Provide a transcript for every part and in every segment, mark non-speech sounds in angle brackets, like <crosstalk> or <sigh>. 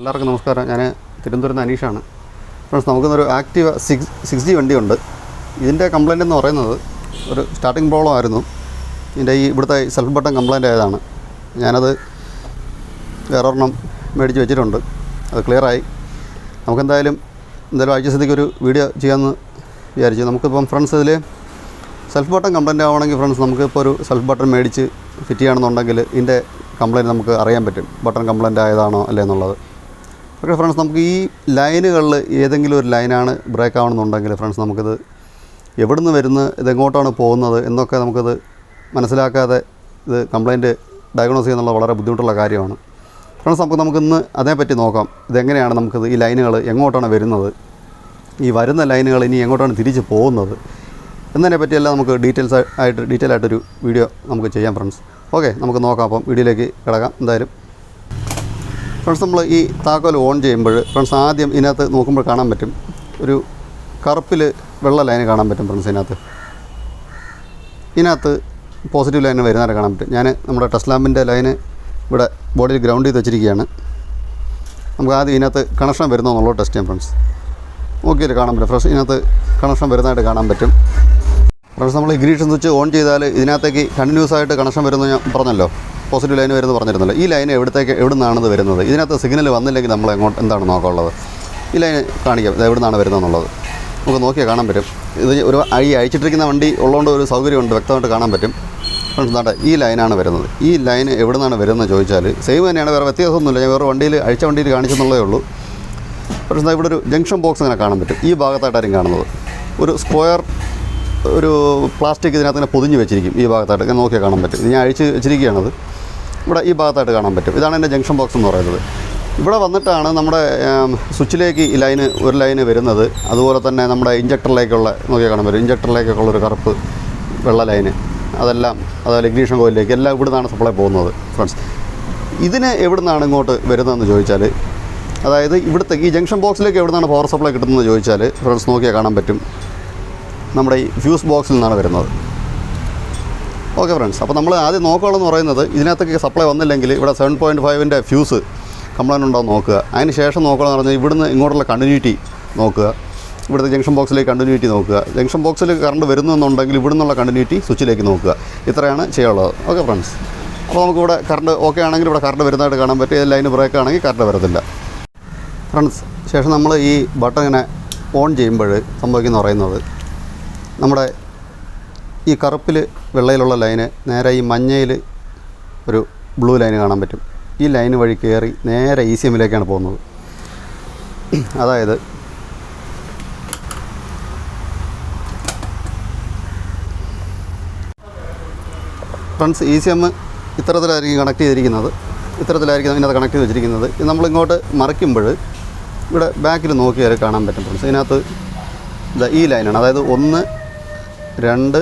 എല്ലാവർക്കും നമസ്കാരം. ഞാൻ തിരുവനന്തപുരത്ത് അനീഷാണ്. ഫ്രണ്ട്സ് നമുക്കിന്നൊരു ആക്റ്റീവ സിക്സ് സിക്സ് ജി വണ്ടിയുണ്ട്. ഇതിന്റെ കംപ്ലൈന്റ് എന്ന് പറയുന്നത് ഒരു സ്റ്റാർട്ടിങ് പ്രോബ്ലം ആയിരുന്നു. ഇതിന്റെ ഈ ഇവിടുത്തെ സെൽഫ് ബട്ടൺ കംപ്ലൈന്റ് ആയതാണ്. ഞാനത് വേറൊരെണ്ണം മേടിച്ച് വെച്ചിട്ടുണ്ട്. അത് ക്ലിയറായി നമുക്കെന്തായാലും എന്തായാലും ആഴ്ച സ്ഥിതിക്ക് ഒരു വീഡിയോ ചെയ്യാമെന്ന് വിചാരിച്ചു. നമുക്കിപ്പം ഫ്രണ്ട്സ് ഇതിൽ സെൽഫ് ബട്ടൺ കംപ്ലൈന്റ് ആവുകയാണെങ്കിൽ ഫ്രണ്ട്സ് നമുക്കിപ്പോൾ ഒരു സെൽഫ് ബട്ടൺ മേടിച്ച് ഫിറ്റ് ചെയ്യുകയാണെന്നുണ്ടെങ്കിൽ ഇതിന്റെ കംപ്ലൈന്റ് നമുക്ക് അറിയാൻ പറ്റും. ബട്ടൺ കംപ്ലൈന്റ് ആയതാണോ അല്ലേ എന്നുള്ളത്. ഓക്കെ ഫ്രണ്ട്സ് നമുക്ക് ഈ ലൈനുകളിൽ ഏതെങ്കിലും ഒരു ലൈനാണ് ബ്രേക്ക് ആവണമെന്നുണ്ടെങ്കിൽ ഫ്രണ്ട്സ് നമുക്കിത് എവിടെ നിന്ന് വരുന്ന ഇതെങ്ങോട്ടാണ് പോകുന്നത് എന്നൊക്കെ നമുക്കത് മനസ്സിലാക്കാതെ ഇത് കംപ്ലയിന്റ് ഡയഗ്നോസ് ചെയ്യുന്നുള്ള വളരെ ബുദ്ധിമുട്ടുള്ള കാര്യമാണ്. ഫ്രണ്ട്സ് നമുക്ക് നമുക്കിന്ന് അതേപ്പറ്റി നോക്കാം. ഇതെങ്ങനെയാണ് നമുക്കിത് ഈ ലൈനുകൾ എങ്ങോട്ടാണ് വരുന്നത്? ഈ വരുന്ന ലൈനുകൾ ഇനി എങ്ങോട്ടാണ് തിരിച്ച് പോകുന്നത്? എന്നതിനെ പറ്റിയെല്ലാം നമുക്ക് ഡീറ്റെയിൽസ് ആയിട്ട് ഡീറ്റെയിൽ ആയിട്ടൊരു വീഡിയോ നമുക്ക് ചെയ്യാം ഫ്രണ്ട്സ് ഓക്കെ നമുക്ക് നോക്കാം. അപ്പം വീഡിയോയിലേക്ക് കിടക്കാം. എന്തായാലും ഫ്രണ്ട്സ് നമ്മൾ ഈ താക്കോൽ ഓൺ ചെയ്യുമ്പോൾ ഫ്രണ്ട്സ് ആദ്യം ഇതിനകത്ത് നോക്കുമ്പോൾ കാണാൻ പറ്റും. ഒരു കറുപ്പിൽ വെള്ള ലൈന് കാണാൻ പറ്റും ഫ്രണ്ട്സ് ഇതിനകത്ത്. ഇതിനകത്ത് പോസിറ്റീവ് ലൈന് വരുന്നവരെ കാണാൻ പറ്റും. ഞാൻ നമ്മുടെ ടെസ്റ്റ് ലാമ്പിന്റെ ലൈന് ഇവിടെ ബോഡിയിൽ ഗ്രൗണ്ട് ചെയ്ത് വെച്ചിരിക്കുകയാണ്. നമുക്ക് ആദ്യം ഇതിനകത്ത് കണക്ഷൻ വരുന്നോ എന്നുള്ളത് ടെസ്റ്റ് ചെയ്യാം ഫ്രണ്ട്സ് നോക്കിയാൽ കാണാൻ പറ്റും. ഫ്രണ്ട്സ് ഇതിനകത്ത് കണക്ഷൻ വരുന്നതായിട്ട് കാണാൻ പറ്റും. ഫ്രണ്ട്സ് നമ്മൾ ഇഗ്രീഷൻ സ്വിച്ച് ഓൺ ചെയ്താൽ ഇതിനകത്തേക്ക് കണ്ടിന്യൂസ് ആയിട്ട് കണക്ഷൻ വരുന്നു ഞാൻ പറഞ്ഞല്ലോ. പോസിറ്റീവ് ലൈൻ വരുന്നത് പറഞ്ഞിരുന്നല്ലോ. ഈ ലൈൻ എവിടത്തേക്ക് എവിടെ നിന്നാണത് വരുന്നത്? ഇതിനകത്ത് സിഗ്നൽ വന്നില്ലെങ്കിൽ നമ്മൾ എങ്ങോട്ട് എന്താണ് നോക്കാനുള്ളത്? ഈ ലൈൻ കാണിക്കാം ഇത് എവിടെ നിന്നാണ് വരുന്നത് എന്നുള്ളത് നമുക്ക് നോക്കിയാൽ കാണാൻ പറ്റും. ഇത് ഒരു ഈ അയച്ചിട്ടിരിക്കുന്ന വണ്ടി ഉള്ളതുകൊണ്ട് ഒരു സൗകര്യമുണ്ട് വ്യക്തമായിട്ട് കാണാൻ പറ്റും. ഫ്രണ്ട്സ് എന്താ ഈ ലൈനാണ് വരുന്നത്. ഈ ലൈൻ എവിടെ നിന്നാണ് വരുന്നത് ചോദിച്ചാൽ സെയിം തന്നെയാണ് വേറെ വ്യത്യാസമൊന്നുമില്ല. ഞാൻ വേറെ വണ്ടിയിൽ അഴിച്ച വണ്ടിയിൽ കാണിച്ചെന്നുള്ളതേ ഉള്ളൂ. പക്ഷേ ഇവിടെ ഒരു ജംഗ്ഷൻ ബോക്സ് ഇങ്ങനെ കാണാൻ പറ്റും. ഈ ഭാഗത്തായിട്ടായിരിക്കും കാണുന്നത്. ഒരു സ്ക്വയർ ഒരു പ്ലാസ്റ്റിക് ഇതിനകത്ത് ഇങ്ങനെ പൊതിഞ്ഞ് വെച്ചിരിക്കും ഈ ഭാഗത്തായിട്ട്. ഇങ്ങനെ നോക്കിയാൽ കാണാൻ പറ്റും. ഞാൻ അഴിച്ച് വെച്ചിരിക്കുകയാണത്. ഇവിടെ ഈ ഭാഗത്തായിട്ട് കാണാൻ പറ്റും. ഇതാണ് എന്റെ ജംഗ്ഷൻ ബോക്സ് എന്ന് പറയുന്നത്. ഇവിടെ വന്നിട്ടാണ് നമ്മുടെ സ്വിച്ചിലേക്ക് ഈ ലൈന് ഒരു ലൈന് വരുന്നത്. അതുപോലെ തന്നെ നമ്മുടെ ഇഞ്ചക്ടറിലേക്കുള്ള നോക്കിയാൽ കാണാൻ പറ്റും. ഇഞ്ചക്ടറിലേക്കൊക്കെ ഉള്ളൊരു കറുപ്പ് വെള്ള ലൈന്. അതെല്ലാം അതുപോലെ ഇഗ്നീഷൻ കോയിലേക്ക് എല്ലാം ഇവിടെ നിന്നാണ് സപ്ലൈ പോകുന്നത് ഫ്രണ്ട്സ് ഇതിന് എവിടെ നിന്നാണ് ഇങ്ങോട്ട് വരുന്നതെന്ന് ചോദിച്ചാൽ അതായത് ഇവിടുത്തെ ഈ ജംഗ്ഷൻ ബോക്സിലേക്ക് എവിടെ നിന്നാണ് പവർ സപ്ലൈ കിട്ടുന്നതെന്ന് ചോദിച്ചാൽ ഫ്രണ്ട്സ് നോക്കിയാൽ കാണാൻ പറ്റും. നമ്മുടെ ഈ ഫ്യൂസ് ബോക്സിൽ നിന്നാണ് വരുന്നത്. ഓക്കെ ഫ്രണ്ട്സ് അപ്പോൾ നമ്മൾ ആദ്യം നോക്കുകയാണെന്ന് പറയുന്നത് ഇതിനകത്തേക്ക് സപ്ലൈ വന്നില്ലെങ്കിൽ ഇവിടെ സെവൻ പോയിന്റ് ഫൈവിന്റെ ഫ്യൂസ് കംപ്ലൈന്റ് ഉണ്ടോ നോക്കുക. അതിന് ശേഷം നോക്കുകയെന്ന് പറഞ്ഞാൽ ഇവിടുന്ന് ഇങ്ങോട്ടുള്ള കണ്ടിന്യൂറ്റി നോക്കുക. ഇവിടുത്തെ ജംഗ്ഷൻ ബോക്സിലേക്ക് കണ്ടിന്യൂറ്റി നോക്കുക. ജംഗ്ഷൻ ബോക്സിൽ കറണ്ട് വരുന്നുണ്ടെങ്കിൽ ഇവിടുന്നുള്ള കണ്ടിന്യൂറ്റി സ്വിച്ചിലേക്ക് നോക്കുക. ഇത്രയാണ് ചെയ്യാനുള്ളത്. ഓക്കെ ഫ്രണ്ട്സ് അപ്പോൾ നമുക്കിവിടെ കറണ്ട് ഓക്കെ ആണെങ്കിൽ ഇവിടെ കറണ്ട് വരുന്നതായിട്ട് കാണാൻ പറ്റും. ഏത് ലൈന് ബ്രേക്ക് ആണെങ്കിൽ കറണ്ട് വരത്തില്ല. ഫ്രണ്ട്സ് ശേഷം നമ്മൾ ഈ ബട്ടൺ ഇങ്ങനെ ഓൺ ചെയ്യുമ്പോൾ സംഭവിക്കുന്ന പറയുന്നത് നമ്മുടെ ഈ കറുപ്പിൽ വെള്ളയിലുള്ള ലൈന് നേരെ ഈ മഞ്ഞയിൽ ഒരു ബ്ലൂ ലൈന് കാണാൻ പറ്റും. ഈ ലൈന് വഴി കയറി നേരെ ഇ സി എമ്മിലേക്കാണ് പോകുന്നത്. അതായത് ഫ്രണ്ട്സ് ഇ സി എം ഇത്തരത്തിലായിരിക്കും കണക്ട് ചെയ്തിരിക്കുന്നത്. ഇത്തരത്തിലായിരിക്കും ഇതിനകത്ത് കണക്ട് ചെയ്ത് വെച്ചിരിക്കുന്നത്. ഇത് നമ്മളിങ്ങോട്ട് മറിക്കുമ്പോൾ ഇവിടെ ബാക്കിൽ നോക്കിയാൽ കാണാൻ പറ്റും ഫ്രണ്ട്സ്. ഇതിനകത്ത് ഇതാ ഈ ലൈനാണ്. അതായത് ഒന്ന് രണ്ട്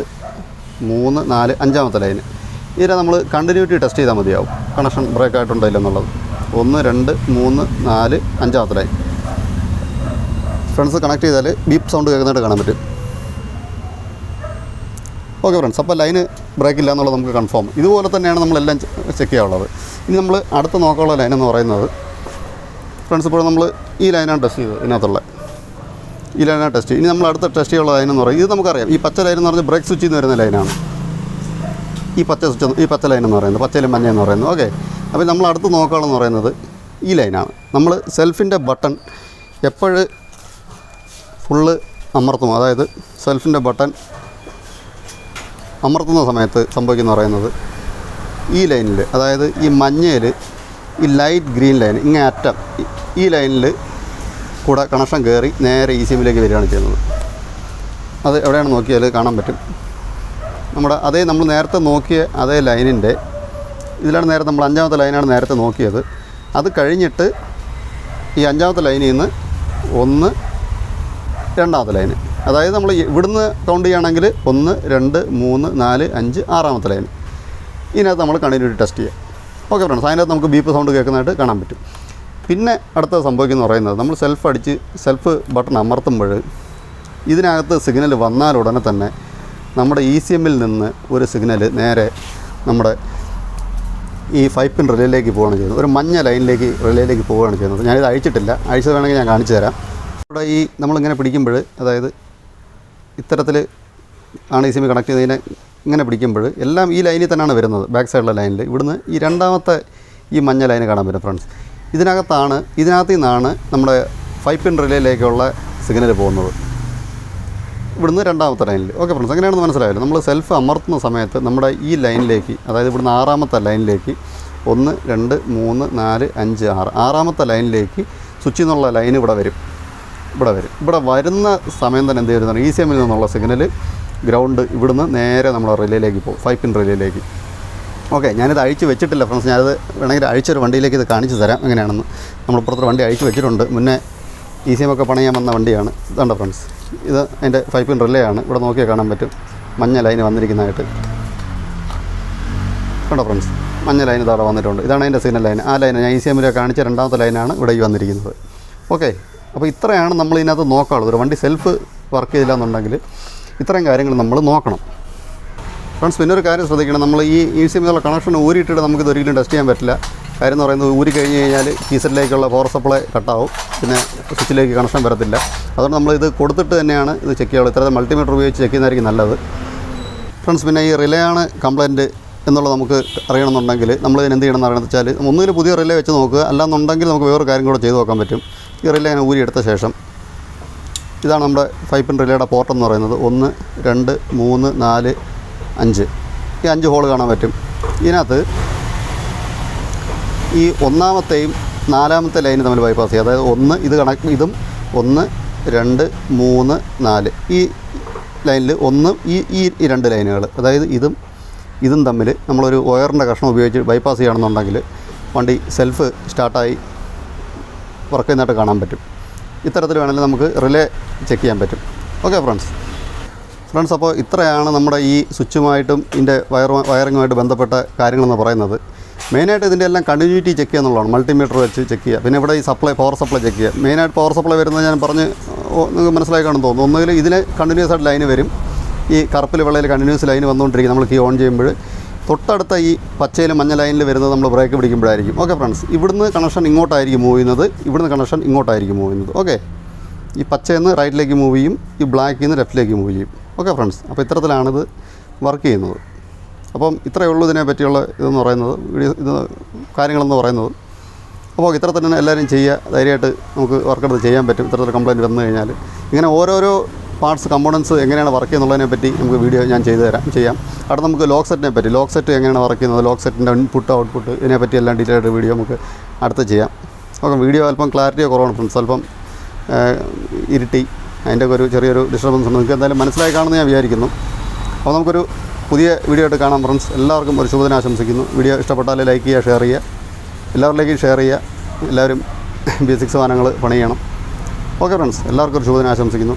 മൂന്ന് നാല് അഞ്ചാമത്തെ ലൈന് ഇതിനെ നമ്മൾ കണ്ടിന്യൂറ്റി ടെസ്റ്റ് ചെയ്താൽ മതിയാവും. കണക്ഷൻ ബ്രേക്ക് ആയിട്ടുണ്ടോ ഇല്ലെന്നുള്ളത് ഒന്ന് രണ്ട് മൂന്ന് നാല് അഞ്ചാമത്തെ ലൈൻ ഫ്രണ്ട്സ് കണക്ട് ചെയ്താൽ ബീപ്പ് സൗണ്ട് കേൾക്കുന്നതായിട്ട് കാണാൻ പറ്റും. ഓക്കെ ഫ്രണ്ട്സ് അപ്പോൾ ലൈന് ബ്രേക്ക് ഇല്ല എന്നുള്ളത് നമുക്ക് കൺഫേം ഇതുപോലെ തന്നെയാണ് നമ്മളെല്ലാം ചെക്ക് ചെയ്യാനുള്ളത്. ഇനി നമ്മൾ അടുത്ത് നോക്കാനുള്ള ലൈൻ എന്ന് പറയുന്നത് ഫ്രണ്ട്സ് ഇപ്പോൾ നമ്മൾ ഈ ലൈനാണ് ടെസ്റ്റ് ചെയ്തത് ഇതിനകത്തുള്ള. ലൈനാണ് ടെസ്റ്റ് ഇനി നമ്മൾ അടുത്ത ടെസ്റ്റ് ചെയ്യുള്ള ലൈൻ എന്ന് പറയും. ഇത് നമുക്കറിയാം. ഈ പച്ച ലൈൻ എന്ന് പറഞ്ഞാൽ ബ്രേക്ക് സ്വിച്ചിൽ നിന്ന് വരുന്ന ലൈനാണ് ഈ പച്ച സ്വിച്ച് ഈ പച്ച ലൈൻ എന്ന് പറയുന്നത്. പച്ചയിലും മഞ്ഞ എന്ന് പറയുന്നത്. ഓക്കെ അപ്പോൾ നമ്മൾ അടുത്ത് നോക്കുകയാണെന്ന് പറയുന്നത് ഈ ലൈനാണ് നമ്മൾ സെൽഫിന്റെ ബട്ടൺ എപ്പോഴ് ഫുള്ള് അമർത്തും. അതായത് സെൽഫിന്റെ ബട്ടൺ അമർത്തുന്ന സമയത്ത് സംഭവിക്കുന്ന പറയുന്നത് ഈ ലൈനിൽ അതായത് ഈ മഞ്ഞയിൽ ഈ ലൈറ്റ് ഗ്രീൻ ലൈൻ ഇങ്ങനെ അറ്റം ഈ ലൈനിൽ കൂടെ കണക്ഷൻ കയറി നേരെ ഇ സി എമ്മിലേക്ക് വരികയാണ് ചെയ്യുന്നത്. അത് എവിടെയാണ് നോക്കിയാൽ കാണാൻ പറ്റും. നമ്മുടെ അതേ നമ്മൾ നേരത്തെ നോക്കിയ അതേ ലൈനിന്റെ ഇതിലാണ് നേരത്തെ നമ്മൾ അഞ്ചാമത്തെ ലൈനാണ് നേരത്തെ നോക്കിയത്. അത് കഴിഞ്ഞിട്ട് ഈ അഞ്ചാമത്തെ ലൈനിൽ നിന്ന് ഒന്ന് രണ്ടാമത്തെ ലൈന് അതായത് നമ്മൾ ഇവിടുന്ന് കൗണ്ട് ചെയ്യുകയാണെങ്കിൽ ഒന്ന് രണ്ട് മൂന്ന് നാല് അഞ്ച് ആറാമത്തെ ലൈൻ ഇതിനകത്ത് നമ്മൾ കണ്ടിന്യൂറ്റി ടെസ്റ്റ് ചെയ്യാം. ഓക്കെ ഫ്രണ്ട്സ് അതിനകത്ത് നമുക്ക് ബീപ്പ് സൗണ്ട് കേൾക്കുന്നതായിട്ട് കാണാൻ പറ്റും. പിന്നെ അടുത്ത സംഭവിക്കുന്ന പറയുന്നത് നമ്മൾ സെൽഫ് അടിച്ച് സെൽഫ് ബട്ടൺ അമർത്തുമ്പോൾ ഇതിനകത്ത് സിഗ്നൽ വന്നാൽ ഉടനെ തന്നെ നമ്മുടെ ഇ സി എമ്മിൽ നിന്ന് ഒരു സിഗ്നൽ നേരെ നമ്മുടെ ഈ ഫൈവ് പിൻ റിലേയിലേക്ക് പോവുകയാണ് ചെയ്യുന്നത്. ഒരു മഞ്ഞ ലൈനിലേക്ക് റിലേയിലേക്ക് പോവുകയാണ് ചെയ്യുന്നത്. ഞാനിത് അഴിച്ചിട്ടില്ല. അഴിച്ചത് വേണമെങ്കിൽ ഞാൻ കാണിച്ചു തരാം. ഇവിടെ ഈ നമ്മളിങ്ങനെ പിടിക്കുമ്പോൾ അതായത് ഇത്തരത്തിൽ ആണ് ഇ സി എം കണക്ട് ചെയ്തതിനെ ഇങ്ങനെ പിടിക്കുമ്പോൾ എല്ലാം ഈ ലൈനിൽ തന്നെയാണ് വരുന്നത്. ബാക്ക് സൈഡിലെ ലൈനിൽ ഇവിടുന്ന് ഈ രണ്ടാമത്തെ ഈ മഞ്ഞ ലൈന് കാണാൻ പറ്റും ഫ്രണ്ട്സ് ഇതിനകത്താണ് ഇതിനകത്ത് നിന്നാണ് നമ്മുടെ ഫൈവ് പിൻ റിലേയിലേക്കുള്ള സിഗ്നൽ പോകുന്നത്. ഇവിടുന്ന് രണ്ടാമത്തെ ലൈനിൽ ഓക്കെ ഫ്രണ്ട്സ് അങ്ങനെയാണെന്ന് മനസ്സിലായല്ലോ. നമ്മൾ സെൽഫ് അമർത്തുന്ന സമയത്ത് നമ്മുടെ ഈ ലൈനിലേക്ക് അതായത് ഇവിടുന്ന് ആറാമത്തെ ലൈനിലേക്ക് ഒന്ന് രണ്ട് മൂന്ന് നാല് അഞ്ച് ആറ് ആറാമത്തെ ലൈനിലേക്ക് സ്വിച്ചിൽ നിന്നുള്ള ലൈൻ ഇവിടെ വരും. ഇവിടെ വരും. ഇവിടെ വരുന്ന സമയം തന്നെ എന്ത് ചെയ്യുന്നത് ഇ സി എമ്മിൽ നിന്നുള്ള സിഗ്നൽ ഗ്രൗണ്ട് ഇവിടുന്ന് നേരെ നമ്മുടെ റിലേയിലേക്ക് പോകും. ഫൈവ് പിൻ റിലേയിലേക്ക് ഓക്കെ ഞാനിത് അഴിച്ച് വെച്ചിട്ടില്ല ഫ്രണ്ട്സ്. ഞാനത് വേണമെങ്കിൽ അഴിച്ചൊരു വണ്ടിയിലേക്ക് ഇത് കാണിച്ചു തരാം. എങ്ങനെയാണെന്ന്. നമ്മൾ പുറത്തൊരു വണ്ടി അഴിച്ച് വെച്ചിട്ടുണ്ട്. മുന്നേ ഇ സി എം ഒക്കെ പണിയാൻ വന്ന വണ്ടിയാണ്. ഇതുണ്ടോ ഫ്രണ്ട്സ്? ഇത് അതിന്റെ ഫൈവ് പിൻ റിലേ ആണ്. ഇവിടെ നോക്കിയാൽ കാണാൻ പറ്റും. മഞ്ഞ ലൈന് വന്നിരിക്കുന്നതായിട്ട്. കണ്ടോ ഫ്രണ്ട്സ്? മഞ്ഞ ലൈൻ ഇതവിടെ വന്നിട്ടുണ്ട്. ഇതാണ് അതിന്റെ സിഗ്നൽ ലൈൻ ആ ലൈൻ ഞാൻ ഇ സി എമ്മിൽ കാണിച്ച രണ്ടാമത്തെ ലൈനാണ് ഇവിടെ ഈ വന്നിരിക്കുന്നത്. ഓക്കെ അപ്പോൾ ഇത്രയാണ് നമ്മൾ ഇതിനകത്ത് നോക്കാനുള്ളത്. ഒരു വണ്ടി സെൽഫ് വർക്ക് ചെയ്തില്ല എന്നുണ്ടെങ്കിൽ ഇത്രയും കാര്യങ്ങൾ നമ്മൾ നോക്കണം. ഫ്രണ്ട്സ് പിന്നെ ഒരു കാര്യം ശ്രദ്ധിക്കണം. നമ്മൾ ഈ ഇ സി എമ്മിലുള്ള കണക്ഷൻ ഊരിയിട്ടിട്ട് നമുക്കിത് ഒരിക്കലും ടെസ്റ്റ് ചെയ്യാൻ പറ്റില്ല. കാര്യം എന്ന് പറയുന്നത് ഊരി കഴിഞ്ഞ് കഴിഞ്ഞാൽ കീസറ്റിലേക്കുള്ള പവർ സപ്ലൈ കട്ടാവും പിന്നെ സ്വിച്ചിലേക്ക് കണക്ഷൻ വരത്തില്ല. അതുകൊണ്ട് നമ്മൾ ഇത് കൊടുത്തിട്ട് തന്നെയാണ് ഇത് ചെക്ക് ചെയ്യുള്ളൂ ഇത്തരത്തിൽ മൾട്ടിമീറ്റർ ഉപയോഗിച്ച് ചെക്ക് ചെയ്യുന്നതായിരിക്കും നല്ലത്. ഫ്രണ്ട്സ് പിന്നെ ഈ റിലേ ആണ് കംപ്ലയിന്റ് എന്നുള്ളത് നമുക്ക് അറിയണമെന്നുണ്ടെങ്കിൽ നമ്മൾ ഇതിന് എന്ത് ചെയ്യണം എന്ന് അറിയണമെന്ന് വെച്ചാൽ ഒന്നുകിൽ പുതിയ റിലേ വെച്ച് നോക്കുക. അല്ലാന്നുണ്ടെങ്കിൽ നമുക്ക് വേറൊരു കാര്യം കൂടെ ചെയ്തു നോക്കാൻ പറ്റും. ഈ റിലേ ഊരി എടുത്ത ശേഷം ഇതാണ് നമ്മുടെ ഫൈവ് പിൻ റിലേയുടെ പോർട്ട് എന്ന് പറയുന്നത്. ഒന്ന് രണ്ട് മൂന്ന് നാല് അഞ്ച്. ഈ അഞ്ച് ഹോൾ കാണാൻ പറ്റും. ഇതിനകത്ത് ഈ ഒന്നാമത്തെയും നാലാമത്തെ ലൈന് തമ്മിൽ ബൈപ്പാസ് ചെയ്യുക. അതായത് ഒന്ന് ഇത് കണക്ട് ഇതും ഒന്ന് രണ്ട് മൂന്ന് നാല്. ഈ ലൈനിൽ ഒന്ന് ഈ ഈ ഈ രണ്ട് ലൈനുകൾ അതായത് ഇതും ഇതും തമ്മിൽ നമ്മളൊരു ഒയറിന്റെ കഷ്ണം ഉപയോഗിച്ച് ബൈപ്പാസ് ചെയ്യണമെന്നുണ്ടെങ്കിൽ വണ്ടി സെൽഫ് സ്റ്റാർട്ടായി വർക്ക് ചെയ്യുന്നതായിട്ട് കാണാൻ പറ്റും. ഇത്തരത്തിൽ വേണമെങ്കിൽ നമുക്ക് റിലേ ചെക്ക് ചെയ്യാൻ പറ്റും. ഓക്കെ ഫ്രണ്ട്സ് ഫ്രണ്ട്സ് അപ്പോൾ ഇത്രയാണ് നമ്മുടെ ഈ സ്വിച്ചുമായിട്ടും ഇതിന്റെ വയർ വയറിങ്ങുമായിട്ട് ബന്ധപ്പെട്ട കാര്യങ്ങളെന്ന് പറയുന്നത്. മെയിനായിട്ട് ഇതിന്റെ എല്ലാം കണ്ടിന്യൂറ്റി ചെക്ക് ചെയ്യുക എന്നുള്ളതാണ്. മൾട്ടിമീറ്റർ വെച്ച് ചെക്ക് ചെയ്യുക. പിന്നെ ഇവിടെ ഈ സപ്ലൈ പവർ സപ്ലൈ ചെക്ക് ചെയ്യുക. മെയിനായിട്ട് പവർ സപ്ലൈ വരുന്നത് ഞാൻ പറഞ്ഞ് നിങ്ങൾക്ക് മനസ്സിലായി കാണും തോന്നുന്നു. ഒന്നുകിൽ ഇതിന് കണ്ടിന്യൂസ് ആയിട്ട് ലൈന് വരും. ഈ കറുപ്പിൽ വെള്ളയിൽ കണ്ടിന്യൂസ് ലൈൻ വന്നുകൊണ്ടിരിക്കും. നമ്മൾ കീ ഓൺ ചെയ്യുമ്പോൾ തൊട്ടടുത്ത ഈ പച്ചയിലും മഞ്ഞ ലൈനിൽ വരുന്നത് നമ്മൾ ബ്രേക്ക് പിടിക്കുമ്പോഴായിരിക്കും. Okay friends. ഇവിടുന്ന് കണക്ഷൻ ഇങ്ങോട്ടായിരിക്കും മൂവ് ചെയ്യുന്നത്. ഇവിടുന്ന് കണക്ഷൻ ഇങ്ങോട്ടായിരിക്കും മൂവ് ചെയ്യുന്നത്. ഓക്കെ. ഈ പച്ചയിൽ നിന്ന് റൈറ്റിലേക്ക് മൂവ് ചെയ്യും. ഈ ബ്ലാക്കിൽ നിന്ന് ലെഫ്റ്റിലേക്ക് മൂവ് ചെയ്യും. ഓക്കെ ഫ്രണ്ട്സ് അപ്പോൾ ഇത്തരത്തിലാണിത് വർക്ക് ചെയ്യുന്നത്. അപ്പം ഇത്രയേ ഉള്ളൂ ഇതിനെ പറ്റിയുള്ള ഇതെന്ന് പറയുന്നത് വീഡിയോ ഇത് കാര്യങ്ങളെന്ന് പറയുന്നത്. അപ്പോൾ ഇത്തരത്തിൽ തന്നെ എല്ലാവരും ചെയ്യുക ധൈര്യമായിട്ട് നമുക്ക് വർക്കെടുത്ത് ചെയ്യാൻ പറ്റും. ഇത്തരത്തിൽ കംപ്ലയിന്റ് വന്നു കഴിഞ്ഞാൽ ഇങ്ങനെ ഓരോരോ പാർട്സ് കമ്പോണൻസ് എങ്ങനെയാണ് വർക്ക് ചെയ്യുന്നുള്ളതിനെ പറ്റി നമുക്ക് വീഡിയോ ഞാൻ ചെയ്തു തരാം ചെയ്യാം. അവിടെ നമുക്ക് ലോക്ക് സെറ്റിനെ പറ്റി ലോക്ക് സെറ്റ് എങ്ങനെയാണ് വർക്ക് ചെയ്യുന്നത് ലോക്ക് സെറ്റിന്റെ ഇൻപുട്ട് ഔട്ട്പുട്ട് ഇതിനെ പറ്റി എല്ലാം ഡീറ്റെയിൽ ആയിട്ട് വീഡിയോ നമുക്ക് അടുത്ത് ചെയ്യാം. ഓക്കെ വീഡിയോ അല്പം ക്ലാരിറ്റിയോ കുറവാണ് ഫ്രണ്ട്സ് അല്പം ഇരുട്ടി. അതിന്റെ ഒരു ചെറിയൊരു ഡിസ്റ്റർബൻസ് ഉണ്ട്. നിങ്ങൾക്ക് എന്തായാലും മനസ്സിലായി കാണുമെന്ന് ഞാൻ വിചാരിക്കുന്നു. അപ്പോൾ നമുക്കൊരു പുതിയ വീഡിയോ ആയിട്ട് കാണാം ഫ്രണ്ട്സ് എല്ലാവർക്കും ഒരു ശുഭദിനം ആശംസിക്കുന്നു. വീഡിയോ ഇഷ്ടപ്പെട്ടാൽ ലൈക്ക് ചെയ്യുക ഷെയർ ചെയ്യുക. എല്ലാവരിലേക്കും ഷെയർ ചെയ്യുക. എല്ലാവരും <laughs> ബേസിക് സാധനങ്ങൾ പണിയണം. ഓക്കെ ഫ്രണ്ട്സ് എല്ലാവർക്കും ഒരു ശുഭദിനം ആശംസിക്കുന്നു.